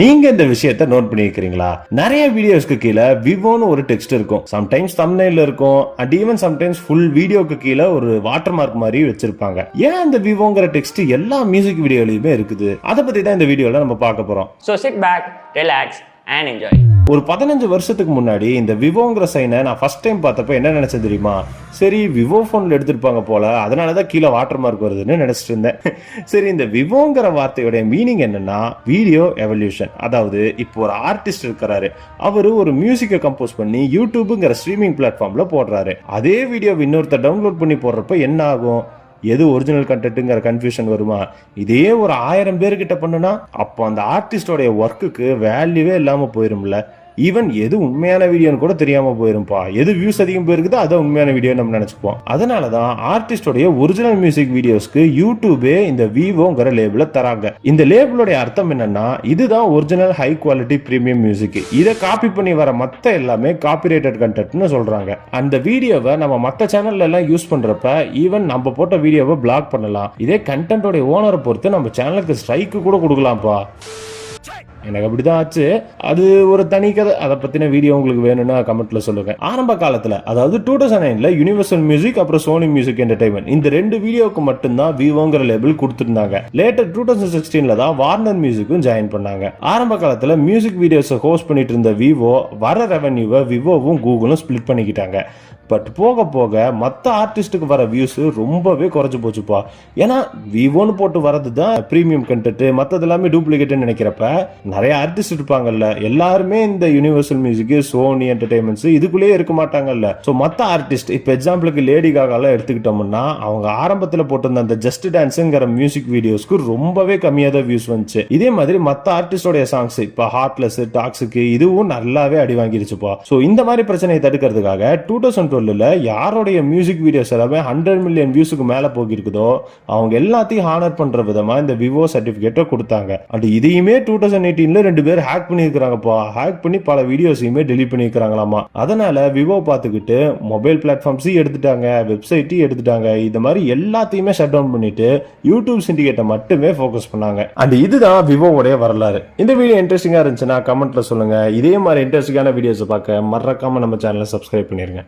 நீங்க இந்த விஷயத்த நோட் பண்ணியிருக்கிறீங்களா? நிறைய வீடியோஸ்க்கு கீழே விவோன்னு ஒரு டெக்ஸ்ட் இருக்கும். சம்டைம்ஸ் தம்னைல இருக்கும். அண்ட் ஈவன் சம்டைம்ஸ் ஃபுல் வீடியோக்கு கீழே ஒரு வாட்டர் மார்க் மாதிரி வச்சிருப்பாங்க. ஏன் இந்த விவோங்கிற டெக்ஸ்ட் எல்லா மியூசிக் வீடியோலயுமே இருக்குது? அதை பத்தி தான் இந்த வீடியோல நம்ம பார்க்க போறோம். So sit back relax and enjoy ஒரு பதினஞ்சு வருஷத்துக்கு முன்னாடி இந்த விவோங்கிற சைனை நான் ஃபர்ஸ்ட் டைம் பார்த்தப்ப என்ன நினைச்சேன் தெரியுமா? சரி விவோ ஃபோனில் எடுத்திருப்பாங்க போல அதனால தான் கீழே வாட்டர் மார்க் வருதுன்னு நினச்சிட்டு இருந்தேன். சரி இந்த விவோங்கிற வார்த்தையோடைய மீனிங் என்னன்னா வீடியோ எவல்யூஷன் அதாவது இப்போ ஒரு ஆர்டிஸ்ட் இருக்கிறாரு. அவர் ஒரு மியூசிக்கை கம்போஸ் பண்ணி யூடியூப்புங்கிற ஸ்ட்ரீமிங் பிளாட்ஃபார்மில் போடுறாரு. அதே வீடியோ இன்னொருத்தர் டவுன்லோட் பண்ணி போடுறப்ப என்ன ஆகும்? எது ஒரிஜினல் கண்டென்ட்டுங்கிற கன்ஃபியூஷன் வருமா? இதே ஒரு ஆயிரம் பேர்கிட்ட பண்ணுனா அப்போ அந்த ஆர்டிஸ்டோடைய ஒர்க்குக்கு வேல்யூவே இல்லாமல் போயிரும்ல. ஈவன் எது உண்மையான வீடியோன்னு கூட தெரியாம போயிருப்பா எது வியூஸ் அதிகம் போயிருக்குதோ அதை உண்மையான வீடியோ நம்ம நினைச்சுப்போம் அதனால தான் ஆர்டிஸ்டோடைய ஒரிஜினல் மியூசிக் வீடியோஸ்க்கு யூடியூபே இந்த விவோங்கிற லேபிள தராங்க. இந்த லேபிளோடைய அர்த்தம் என்னன்னா இதுதான் original high quality premium music இதை காப்பி பண்ணி வர மத்த எல்லாமே காப்பிரைட்டட் கண்டென்ட்னு சொல்றாங்க. அந்த வீடியோவை நம்ம மத்த சேனல்ல எல்லாம் யூஸ் பண்றப்ப ஈவன் நம்ம போட்ட வீடியோவை பிளாக் பண்ணலாம். இதே கண்டென்ட்டோட ஓனரை பொறுத்து நம்ம சேனலுக்கு ஸ்ட்ரைக்கு கூட கொடுக்கலாம்ப்பா. எனக்கு அப்படி தான் ஆச்சு. அது ஒரு தனி கதை. அதை பற்றின வீடியோ உங்களுக்கு வேணும்னா கமெண்ட்ல சொல்லுவேன் ஆரம்ப காலத்தில் அதாவது டூ தௌசண்ட் நைனில் யூனிவர்சல் மியூசிக் அப்புறம் சோனி மியூசிக் என்டர்டைன்மெண்ட் இந்த ரெண்டு வீடியோக்கு மட்டும்தான் விவோங்கிற லேபிள் கொடுத்துருந்தாங்க. லேட்டர் டூ தௌசண்ட் சிக்ஸ்டீனில் தான் வார்னர் மியூசிக்கும் ஜாயின் பண்ணாங்க. ஆரம்ப காலத்தில் மியூசிக் வீடியோஸை ஹோஸ்ட் பண்ணிட்டு இருந்த விவோ வர ரெவன்யூவை விவோவும் கூகுளும் ஸ்பிளிட் பண்ணிக்கிட்டாங்க. பட் போக போக மற்ற ஆர்டிஸ்ட்டுக்கு வர வியூஸ் ரொம்பவே குறைஞ்சி போச்சுப்பா. ஏன்னா விவோன்னு போட்டு வரது தான் ப்ரீமியம் கண்டென்ட் மற்றது எல்லாமே டூப்ளிகேட்னு நினைக்கிறப்ப நிறைய ஆர்டிஸ்ட் இருப்பாங்கல்ல. எல்லாருமே இந்த யூனிவர்சல் மியூசிக் சோனி என்டர்டைன்மெண்ட்ஸ் இதுக்குள்ளேயே இருக்க மாட்டாங்கல்ல. ஸோ மற்ற ஆர்டிஸ்ட் இப்போ எக்ஸாம்பிளுக்கு லேடி காகாலாம் எடுத்துக்கிட்டோம்னா அவங்க ஆரம்பத்தில் போட்டிருந்த அந்த ஜஸ்ட் டான்ஸுங்கிற மியூசிக் வீடியோஸ்க்கு ரொம்பவே கம்மியாக தான் வியூஸ் வந்துச்சு. இதே மாதிரி மற்ற ஆர்டிஸ்டோடைய சாங்ஸ் இப்போ ஹார்ட்லெஸ் டாக்ஸுக்கு இதுவும் நல்லாவே அடி வாங்கிருச்சுப்பா. ஸோ இந்த மாதிரி பிரச்சனையை தடுக்கிறதுக்காக டூ தௌசண்ட் டுவெல்ல யாருடைய மியூசிக் வீடியோஸ் எல்லாமே ஹண்ட்ரட் மில்லியன் வியூஸுக்கு மேலே போகிருக்குதோ அவங்க எல்லாத்தையும் ஹானர் பண்ற விதமா இந்த விவோ சர்டிபிகேட்டை கொடுத்தாங்க. அண்ட் இதையுமே டூ தௌசண்ட் இன்னும் ரெண்டு பேர் ஹேக் பண்ணியிருக்கிறாங்கப்பா. ஹேக் பண்ணி பல வீடியோஸையுமே டெலிட் பண்ணியிருக்கிறாங்களாமா. அதனால விவோ பார்த்துக்கிட்டு மொபைல் பிளாட்ஃபார்ம்ஸையும் எடுத்துட்டாங்க வெப்சைட்டையும் எடுத்துட்டாங்க. இந்த மாதிரி எல்லாத்தையுமே ஷட் டவுன் பண்ணிட்டு யூடியூப் சிண்டிகேட்டை மட்டுமே ஃபோக்கஸ் பண்ணாங்க. அண்ட் இதுதான் விவோவுடைய வரலாறு. இந்த வீடியோ இன்ட்ரெஸ்டிங்காக இருந்துச்சுன்னா கமெண்ட்டில் சொல்லுங்கள் இதே மாதிரி இன்ட்ரெஸ்டிங்கான வீடியோஸை பார்க்க மறக்காம நம்ம சேனலை சப்ஸ்கிரைப் பண்ணிருங்க.